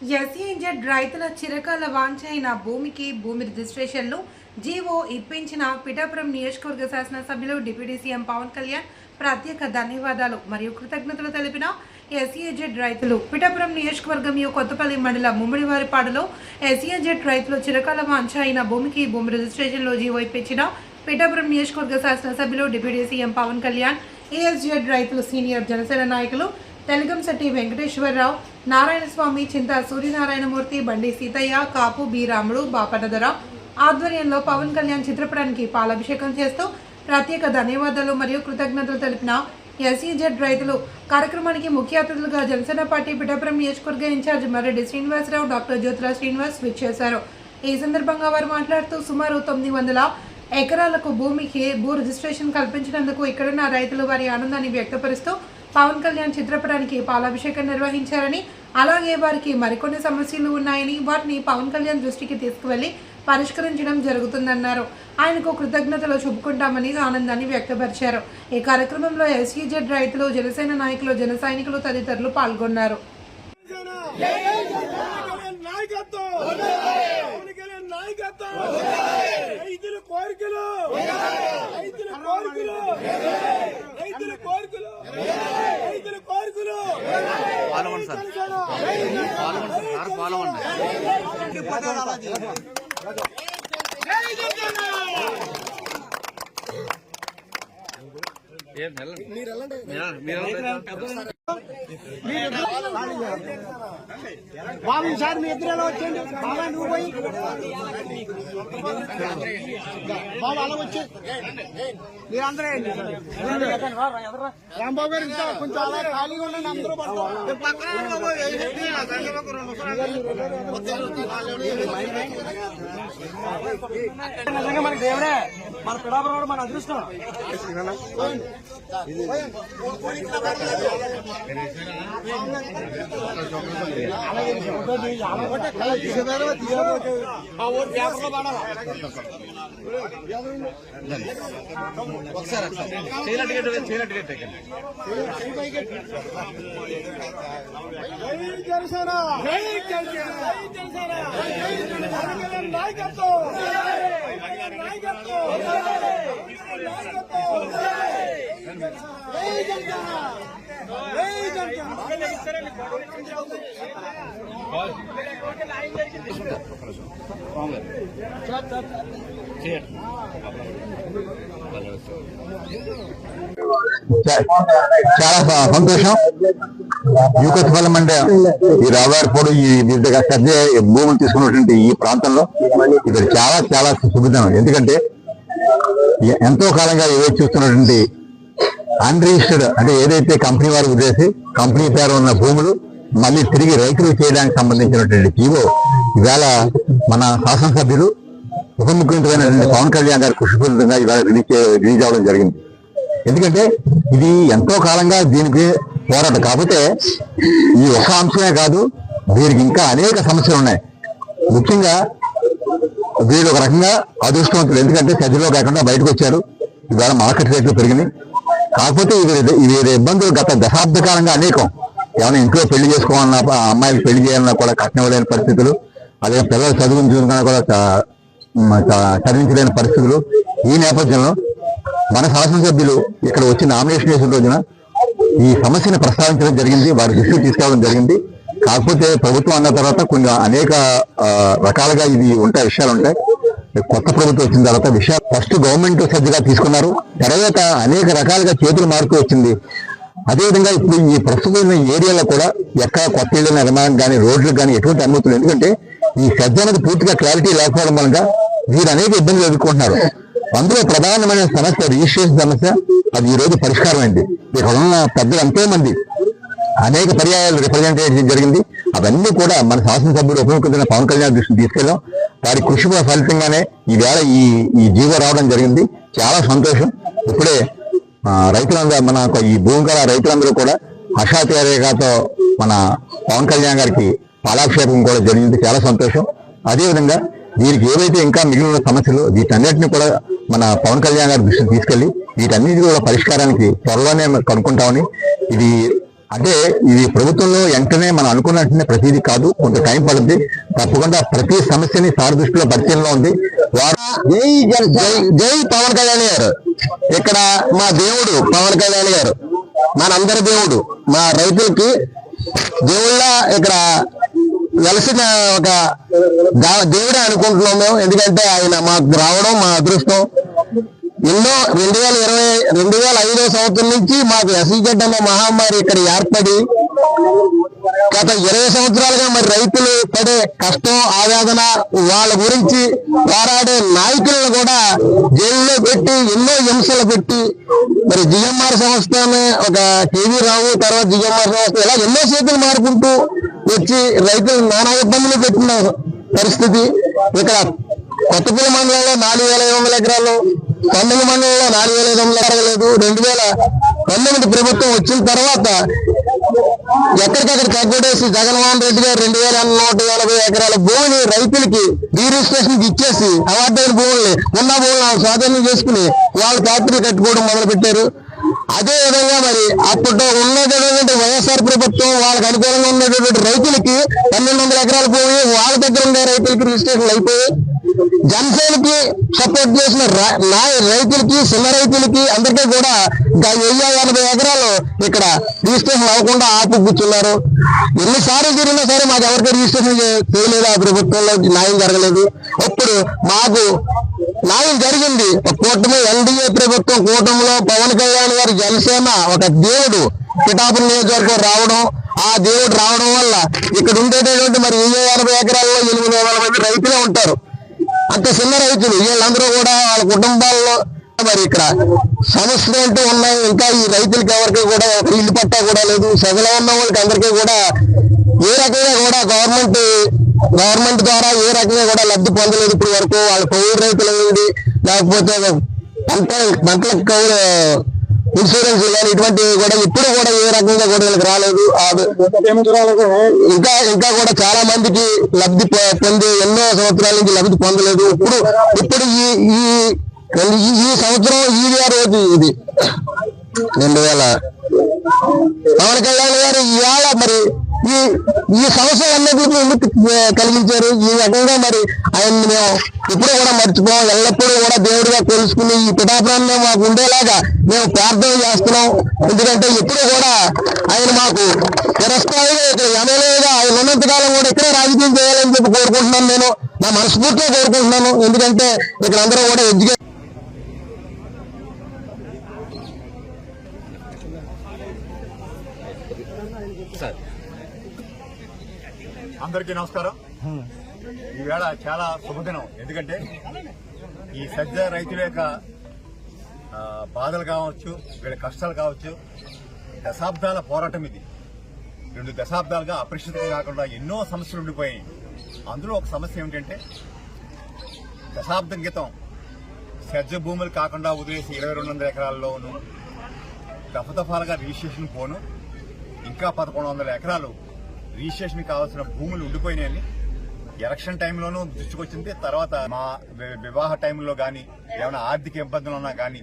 SEZ రైతుల చిరకాల వాంఛ అయిన భూమికి భూమి రిజిస్ట్రేషన్లు జీవో ఇప్పించిన పిఠాపురం నియోజకవర్గ శాసనసభ్యులు డిప్యూటీ సీఎం పవన్ కళ్యాణ్ ప్రత్యేక ధన్యవాదాలు మరియు కృతజ్ఞతలు తెలిపిన ఎస్ఈజెడ్ రైతులు. పిఠాపురం నియోజకవర్గం యొక్క కొత్తపల్లి మండల ముమ్మిడివారిపాడులో ఎస్ఈజెడ్ రైతులు చిరకాల వాంఛ అయిన భూమికి భూమి రిజిస్ట్రేషన్లో జీవో ఇప్పించిన పిఠాపురం నియోజకవర్గ శాసనసభ్యులు డిప్యూటీ సీఎం పవన్ కళ్యాణ్ ఏఎస్జెడ్ రైతులు సీనియర్ జనసేన నాయకులు తెలగంశెట్టి వెంకటేశ్వరరావు నారాయణస్వామి చింత సూర్యనారాయణమూర్తి బండి సీతయ్య కాపు బి రాముడు బాపనదర ఆధ్వర్యంలో పవన్ కళ్యాణ్ చిత్రపటానికి పాలాభిషేకం చేస్తూ ప్రత్యేక ధన్యవాదాలు మరియు కృతజ్ఞతలు తెలిపిన ఎస్ఈజెడ్ రైతులు. కార్యక్రమానికి ముఖ్య అతిథులుగా జనసేన పార్టీ పిఠాపురం నియోజకవర్గ ఇన్ఛార్జ్ మర్రెడ్డి శ్రీనివాసరావు డాక్టర్ జ్యోతిరా శ్రీనివాస్ విచ్చేశారు. ఈ సందర్భంగా వారు మాట్లాడుతూ సుమారు తొమ్మిది వందల ఎకరాలకు భూమికి భూ రిజిస్ట్రేషన్ కల్పించినందుకు ఇక్కడున్న రైతులు వారి ఆనందాన్ని వ్యక్తపరుస్తూ పవన్ కళ్యాణ్ చిత్రపటానికి పాలాభిషేకం నిర్వహించారని అలాగే వారికి మరికొన్ని సమస్యలు ఉన్నాయని వాటిని పవన్ కళ్యాణ్ దృష్టికి తీసుకువెళ్ళి పరిష్కరించడం జరుగుతుందన్నారు. ఆయనకు కృతజ్ఞతలు చెప్పుకుంటామని ఆనందాన్ని వ్యక్తపరిచారు. ఈ కార్యక్రమంలో ఎస్ఈజెడ్ రైతులు జనసేన నాయకులు జన సైనికులు తదితరులు పాల్గొన్నారు. రైతుల కోరికలు రైతుల కోరికలు రైతుల కోరికలు రైతుల కోరికలు పాల్గొండి సార్ పాల్గొండి సార్ సార్ పాల్గొండి ఏం వెళ్ళండి మీరు. బాబు సార్ మీ ఇద్దరు వచ్చేయండి. బాబా నువ్వు పోయి. బాబు అలా వచ్చి. మీరందరూ. రాంబాబు గారు ఇంకా కొంచెం అలా ఖాళీగా ఉండండి అందరూ నిజంగా మనకి దేవుడే మన పిడాపురం మన అదృష్టం. ఒకసారి ఒకసారి చేయలట్టు గట్టు చేయలట్టు జై జనసేన జై జనసేన జై జనసేన నాయకత్వం నాయకత్వం చాలా సంతోషం. సంతోషం యూకత్పల్లి అంటే ఈ రావారిపోడు ఈ వివిధ పెద్ద భూములు తీసుకున్నటువంటి ఈ ప్రాంతంలో ఇక్కడ చాలా చాలా సుభితం ఎందుకంటే ఎంతో కాలంగా ఏవైతే చూస్తున్నటువంటి అన్రిజిస్టర్డ్ అంటే ఏదైతే కంపెనీ వారు ఉద్దేశి కంపెనీ పేరు ఉన్న భూములు మళ్ళీ తిరిగి రైతులకు చేయడానికి సంబంధించినటువంటి జీవో ఇవాళ మన శాసనసభ్యులు ఉప ముఖ్యమంత్రి పవన్ కళ్యాణ్ గారు కృషిపూరితంగా ఇవాళ రిలీజ్ రిలీజ్ అవ్వడం జరిగింది. ఎందుకంటే ఇది ఎంతో కాలంగా దీనికి పోరాటం. కాకపోతే ఈ ఒక అంశమే కాదు వీరికి ఇంకా అనేక సమస్యలు ఉన్నాయి. ముఖ్యంగా వీళ్ళు ఒక రకంగా అదృష్టవంతులు. ఎందుకంటే సజ్జలో కాకుండా బయటకు వచ్చారు. ఇవాళ మార్కెట్ రేట్లు పెరిగినాయి. కాకపోతే ఇవి వీరి ఇబ్బందులు గత దశాబ్ద కాలంగా అనేకం. ఏమైనా ఇంట్లో పెళ్ళి చేసుకోవాలన్నా ఆ అమ్మాయిలు పెళ్ళి చేయాలన్నా కూడా కట్నం ఇవ్వలేని పరిస్థితులు అదే పిల్లలు చదివించుకున్నా కూడా చదివించలేని పరిస్థితులు. ఈ నేపథ్యంలో మన శాసనసభ్యులు ఇక్కడ వచ్చి నామినేషన్ చేసిన రోజున ఈ సమస్యను ప్రస్తావించడం జరిగింది వారి దృష్టికి తీసుకురావడం జరిగింది. కాకపోతే ప్రభుత్వం అన్న తర్వాత కొన్ని అనేక ఆ, రకాలుగా ఇది ఉంటాయి విషయాలు ఉంటాయి. కొత్త ప్రభుత్వం వచ్చిన తర్వాత విషయాలు ఫస్ట్ గవర్నమెంట్ సజ్జగా తీసుకున్నారు. తర్వాత అనేక రకాలుగా చేతులు మారుతూ వచ్చింది. అదేవిధంగా ఇప్పుడు ఈ ప్రస్తుతం ఏరియాలో కూడా ఎక్కడ కొత్త ఇళ్ళ నిర్మాణం కానీ రోడ్లకు కానీ ఎటువంటి అనుమతులు ఎందుకంటే ఈ శ్రద్ధ అనేది పూర్తిగా క్లారిటీ లేకపోవడం వలన వీరు అనేక ఇబ్బందులు ఎదుర్కొంటున్నారు. అందులో ప్రధానమైన సమస్య రిజిస్ట్రేషన్ సమస్య అది ఈ రోజు పరిష్కారం అయింది ఇక్కడ ఉన్న పెద్దలు ఎంతో మంది అనేక పర్యాయాలు రిప్రజెంట్ జరిగింది. అవన్నీ కూడా మన శాసనసభ్యులు ఉప పవన్ కళ్యాణ్ దృష్టికి తీసుకెళ్ళాం. వారి కృషి ఫలితంగానే ఈ వేళ ఈ ఈ జీవో రావడం జరిగింది. చాలా సంతోషం. ఇప్పుడే రైతులందరూ మన ఈ భూమి గల రైతులందరూ కూడా హర్షాతిరేకతో మన పవన్ కళ్యాణ్ గారికి పాలాభిషేకం కూడా జరిగింది. చాలా సంతోషం. అదేవిధంగా వీరికి ఏవైతే ఇంకా మిగిలిన సమస్యలు వీటన్నిటిని కూడా మన పవన్ కళ్యాణ్ గారి దృష్టికి తీసుకెళ్ళి వీటన్నిటి కూడా పరిష్కారానికి త్వరలోనే కనుక్కుంటామని ఇది అంటే ఇది ప్రభుత్వంలో వెంటనే మనం అనుకున్నట్టునే ప్రతిదీ కాదు. కొంత టైం పడుతుంది తప్పకుండా ప్రతి సమస్యని సార్ దృష్టిలో పరిశీలనలో ఉంది. జై జై జై పవన్ కళ్యాణ్ గారు. ఇక్కడ మా దేవుడు పవన్ కళ్యాణ్ గారు. మనందరి దేవుడు. మా రైతులకి దేవుళ్ళ ఇక్కడ వెలసిన ఒక దేవుడే అనుకుంటున్నాం మేము. ఎందుకంటే ఆయన మాకు రావడం మా అదృష్టం. ఎన్నో రెండు వేల ఇరవై రెండు వేల ఐదో సంవత్సరం నుంచి మాకు ఎస్ఈజెడ్ అనే మహమ్మారి ఇక్కడ ఏర్పడి గత ఇరవై సంవత్సరాలుగా మరి రైతులు పడే కష్టం ఆవేదన వాళ్ళ గురించి పోరాడే నాయకులను కూడా జైల్లో పెట్టి ఎన్నో హింసలు పెట్టి మరి జిఎంఆర్ సంస్థ ఒక కేవీ రావు తర్వాత జిఎంఆర్ సంస్థ ఇలా ఎన్నో చేతులు మారుకుంటూ వచ్చి రైతులు నానా ఇబ్బందులు పెట్టిన పరిస్థితి. ఇక్కడ కొత్తపల్లి మండలంలో నాలుగు వేల వందల ఎకరాలు పంతొమ్మిది మండలంలో నాలుగు వేల ఐదు వందల ఎకరాలు రెండు వేల పంతొమ్మిది ప్రభుత్వం వచ్చిన తర్వాత ఎక్కడికక్కడ తగ్గొడేసి జగన్మోహన్ రెడ్డి గారు రెండు వేల నూట ఎనభై ఎకరాల భూమిని రైతులకి రిజిస్ట్రేషన్కి ఇచ్చేసి అవార్డైన భూముల్ని ఉన్న భూములను స్వాధీనం చేసుకుని వాళ్ళు ఫ్యాక్టరీ కట్టుకోవడం మొదలు పెట్టారు అదే విధంగా మరి అప్పుడు ఉన్నటువంటి వైఎస్ఆర్ ప్రభుత్వం వాళ్ళకి అనుకూలంగా ఉన్నటువంటి రైతులకి పన్నెండు వందల ఎకరాల భూమి వాళ్ళ దగ్గర ఉండే రైతులకి రిజిస్ట్రేషన్ అయిపోయి జనసేనకి సపోర్ట్ చేసిన నా- రైతులకి చిన్న రైతులకి అందరికీ కూడా వెయ్యి ఎనభై ఎకరాలు ఇక్కడ రిజిస్ట్రేషన్ అవ్వకుండా ఆపు కూర్చున్నారు ఎన్నిసార్లు జరిగినా సరే మాకు ఎవరికి రిజిస్ట్రేషన్ చేయలేదు ఆ ప్రభుత్వంలో న్యాయం జరగలేదు. ఇప్పుడు మాకు న్యాయం జరిగింది. కూటమి ఎన్డీఏ ప్రభుత్వం కూటమిలో పవన్ కళ్యాణ్ గారు జనసేన ఒక దేవుడు. పిఠాపురం నియోజకవర్గం రావడం ఆ దేవుడు రావడం వల్ల ఇక్కడ ఉండేటటువంటి మరి వెయ్యి ఎనభై ఎకరాల్లో ఎనిమిది వందల మంది రైతులే ఉంటారు. అంత చిన్న రైతులు. వీళ్ళందరూ కూడా వాళ్ళ కుటుంబాల్లో మరి ఇక్కడ సమస్యలు అంటూ ఉన్నాయి. ఇంకా ఈ రైతులకి ఎవరికి కూడా ఇల్లు పట్టా కూడా లేదు. సగలో ఉన్న వాళ్ళకి అందరికీ కూడా ఏ రకంగా కూడా గవర్నమెంట్ గవర్నమెంట్ ద్వారా ఏ రకంగా కూడా లబ్ధి పొందలేదు ఇప్పటి వరకు. వాళ్ళ కౌలు రైతులు అయింది లేకపోతే పంట పంటలకు కౌలు ఇన్సూరెన్స్ కానీ ఇటువంటివి కూడా ఇప్పుడు కూడా ఏ రకంగా కూడా వీళ్ళకి రాలేదు. ఇంకా ఇంకా కూడా చాలా మందికి లబ్ధి పొంది ఎన్నో సంవత్సరాల నుంచి లబ్ధి పొందలేదు. ఇప్పుడు ఇప్పుడు ఈ ఈ ఈ- సంవత్సరం ఈ రోజు ఇది. రెండు వేల పవన్ కళ్యాణ్ గారు ఈ సమస్య సమస్యలన్నిటిని ఎందుకు కలిగించారు? ఈ రకంగా మరి ఆయన మేము ఇప్పుడు కూడా మర్చిపోం. ఎల్లప్పుడూ కూడా దేవుడిగా తెలుసుకుని ఈ పిఠాపురాన్ని మాకు ఉండేలాగా మేము ప్రార్థన చేస్తున్నాం. ఎందుకంటే ఎప్పుడు కూడా ఆయన మాకు చిరస్థాయిగా ఇక్కడ ఎమ్మెల్యేగా ఆయన ఉన్నంతకాలం కూడా ఇక్కడే రాజకీయం చేయాలని చెప్పి కోరుకుంటున్నాను నేను. నా మనస్ఫూర్తిగా కోరుకుంటున్నాను. ఎందుకంటే ఇక్కడ అందరూ కూడా ఎడ్యుకేషన్ అందరికీ నమస్కారం. ఈవేళ చాలా శుభదినం. ఎందుకంటే ఈ సజ్జ రైతుల యొక్క బాధలు కావచ్చు వీళ్ళ కష్టాలు కావచ్చు దశాబ్దాల పోరాటం ఇది. రెండు దశాబ్దాలుగా అపరిచితం కాకుండా ఎన్నో సమస్యలు ఉండిపోయాయి. అందులో ఒక సమస్య ఏమిటంటే దశాబ్దం క్రితం సజ్జ భూములు కాకుండా వదిలేసి ఇరవై రెండు వందల ఎకరాల్లోనూ దఫదఫాలుగా రిజిస్ట్రేషన్ పోను ఇంకా పదకొండు వందల ఎకరాలు రిజిస్ట్రేషన్ కావాల్సిన భూములు ఉండిపోయినాయని. ఎలక్షన్ టైంలోనూ దృష్టికొచ్చింది. తర్వాత మా వివాహ టైంలో కానీ ఏమైనా ఆర్థిక ఇబ్బందులు ఉన్నా కానీ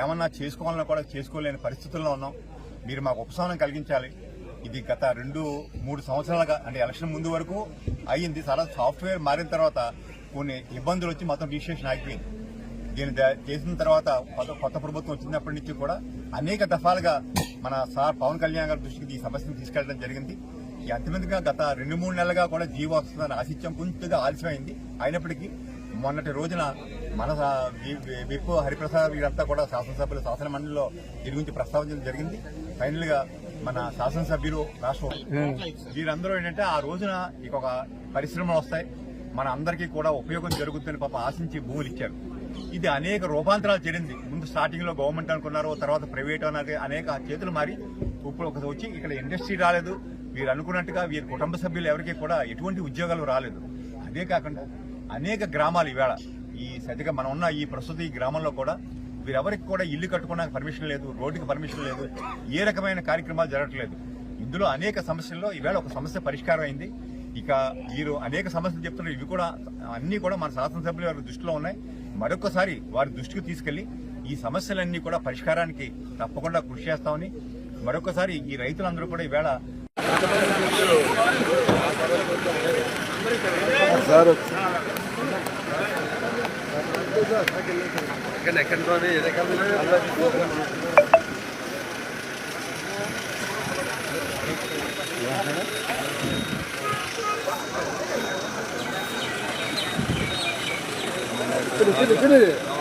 ఏమన్నా చేసుకోవాలన్నా కూడా చేసుకోలేని పరిస్థితుల్లో ఉన్నాం. మీరు మాకు ఉపశమనం కలిగించాలి. ఇది గత రెండు మూడు సంవత్సరాలుగా అంటే ఎలక్షన్ ముందు వరకు అయ్యింది. తర్వాత సాఫ్ట్వేర్ మారిన తర్వాత కొన్ని ఇబ్బందులు వచ్చి మొత్తం రిజిస్ట్రేషన్ ఆగిపోయింది. దీన్ని చేసిన తర్వాత కొత్త ప్రభుత్వం వచ్చినప్పటి నుంచి కూడా అనేక దఫాలుగా మన సార్ పవన్ కళ్యాణ్ గారి దృష్టికి ఈ సమస్యను తీసుకెళ్ళడం జరిగింది. అంతిమంగా గత రెండు మూడు నెలలుగా కూడా జీవో వస్తుందని ఆశిత్యం కొంచెంగా ఆలస్యమైంది. అయినప్పటికీ మొన్నటి రోజున మన సా- వి- వి- విప్ హరిప్రసాద్ వీరంతా కూడా శాసనసభ్యులు శాసన మండలిలో దీని గురించి ప్రస్తావించడం జరిగింది. ఫైనల్గా మన శాసనసభ్యులు రాష్ట్ర వీరందరూ ఏంటంటే ఆ రోజున ఇక ఒక పరిశ్రమలు వస్తాయి. మన అందరికీ కూడా ఉపయోగం జరుగుతుందని పాప ఆశించి భూములు ఇచ్చారు. ఇది అనేక రూపాంతరాలు చెందింది ముందు స్టార్టింగ్లో గవర్నమెంట్ అనుకున్నారు తర్వాత ప్రైవేట్ అన్నది అనేక చేతులు మారి ఇప్పుడు ఒక వచ్చి ఇక్కడ ఇండస్ట్రీ రాలేదు. వీరు అనుకున్నట్టుగా వీరి కుటుంబ సభ్యులు ఎవరికి కూడా ఎటువంటి ఉద్యోగాలు రాలేదు. అదే కాకుండా అనేక గ్రామాలు ఈవేళ ఈ సరిగా మనం ఉన్న ఈ ప్రస్తుత ఈ గ్రామంలో కూడా వీరెవరికి కూడా ఇల్లు కట్టుకోవడానికి పర్మిషన్ లేదు రోడ్డుకి పర్మిషన్ లేదు ఏ రకమైన కార్యక్రమాలు జరగట్లేదు. ఇందులో అనేక సమస్యల్లో ఈవేళ ఒక సమస్య పరిష్కారం అయింది. ఇక వీరు అనేక సమస్యలు చెప్తున్నారు. ఇవి కూడా అన్నీ కూడా మన శాసనసభ్యులు వారి దృష్టిలో ఉన్నాయి. మరొకసారి వారి దృష్టికి తీసుకెళ్ళి ఈ సమస్యలన్నీ కూడా పరిష్కారానికి తప్పకుండా కృషి చేస్తామని మరొకసారి ఈ రైతులందరూ కూడా ఈవేళ Finish, finish, finish.